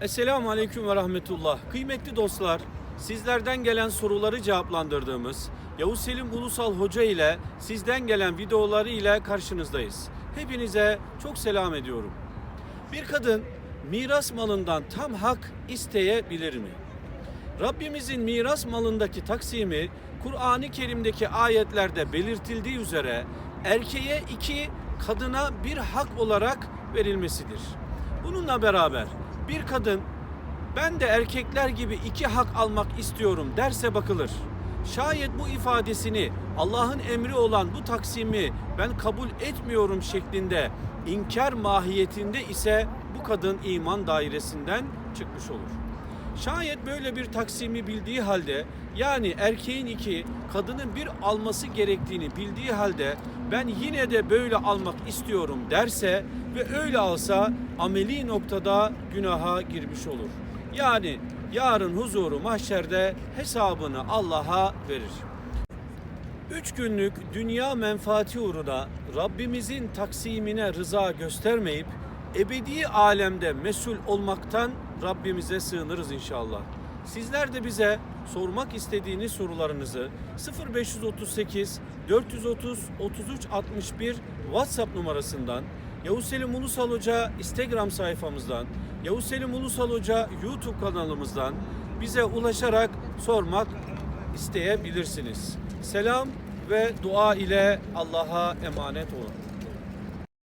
Esselamu Aleyküm ve Rahmetullah. Kıymetli dostlar, sizlerden gelen soruları cevaplandırdığımız Yavuz Selim Ulusal Hoca ile sizden gelen videoları ile karşınızdayız. Hepinize çok selam ediyorum. Bir kadın miras malından tam hak isteyebilir mi? Rabbimizin miras malındaki taksimi Kur'an-ı Kerim'deki ayetlerde belirtildiği üzere erkeğe iki, kadına bir hak olarak verilmesidir. Bununla beraber bir kadın ben de erkekler gibi iki hak almak istiyorum derse bakılır. Şayet bu ifadesini Allah'ın emri olan bu taksimi ben kabul etmiyorum şeklinde inkar mahiyetinde ise bu kadın iman dairesinden çıkmış olur. Şayet böyle bir taksimi bildiği halde yani erkeğin iki, kadının bir alması gerektiğini bildiği halde ben yine de böyle almak istiyorum derse ve öyle alsa ameli noktada günaha girmiş olur. Yani yarın huzuru mahşerde hesabını Allah'a verir. Üç günlük dünya menfaati uğruna Rabbimizin taksimine rıza göstermeyip ebedi alemde mesul olmaktan Rabbimize sığınırız inşallah. Sizler de bize sormak istediğiniz sorularınızı 0538 430 33 61 WhatsApp numarasından Yavuz Selim Ulusal Hoca Instagram sayfamızdan Yavuz Selim Ulusal Hoca YouTube kanalımızdan bize ulaşarak sormak isteyebilirsiniz. Selam ve dua ile Allah'a emanet olun.